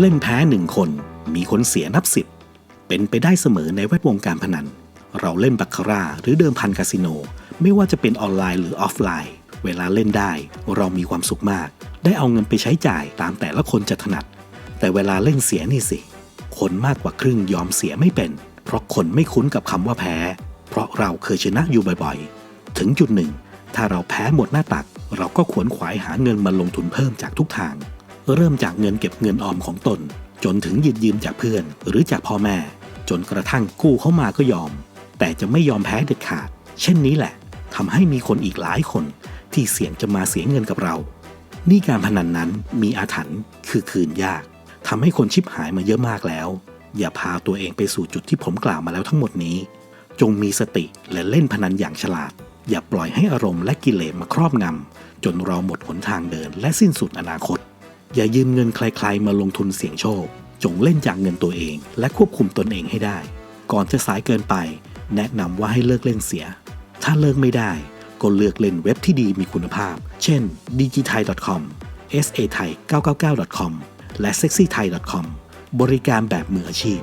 เล่นแพ้หนึ่งคนมีคนเสียนับสิบเป็นไปได้เสมอในแวดวงการพนัน เราเล่นบัคคาร่าหรือเดิมพันคาสิโน ไม่ว่าจะเป็นออนไลน์หรือออฟไลน์ เวลาเล่นได้เรามีความสุขมาก ได้เอาเงินไปใช้จ่ายตามแต่ละคนจะถนัด แต่เวลาเล่นเสียนี่สิ คนมากกว่าครึ่งยอมเสียไม่เป็น เพราะคนไม่คุ้นกับคำว่าแพ้ เพราะเราเคยชนะอยู่บ่อยๆ ถึงจุดหนึ่ง ถ้าเราแพ้หมดหน้าตัก เราก็ขวนขวายหาเงินมาลงทุนเพิ่มจากทุกทาง เริ่มจากเงินเก็บเงินออมของตน จนถึงยืมยืมจากเพื่อน หรือจากพ่อแม่ จนกระทั่งกู้เข้ามาก็ยอม แต่จะไม่ยอมแพ้เด็ดขาด เช่นนี้แหละทำให้มีคนอีกหลายคน ที่เสี่ยงจะมาเสียเงินกับเรา นี่การพนันนั้นมีอาถรรพ์คือคืนยากทำให้คนชิบหายมาเยอะมากแล้ว อย่าพาตัวเองไปสู่จุดที่ผมกล่าวมาแล้วทั้งหมดนี้ จงมีสติและเล่นพนันอย่างฉลาด อย่าปล่อยให้อารมณ์และกิเลสมาครอบงำจนเราหมดหนทางเดินและสิ้นสุดอนาคต อย่ายืมเงินใครๆมาลงทุนเสี่ยงโชค จงเล่นจากเงินตัวเอง และควบคุมตนเองให้ได้ ก่อนจะสายเกินไป แนะนำว่าให้เลิกเล่นเสีย ถ้าเลิกไม่ได้ ก็เลือกเล่นเว็บที่ดีมีคุณภาพ เช่น digitai.com sa thai 999.com และ sexythai.com บริการแบบมืออาชีพ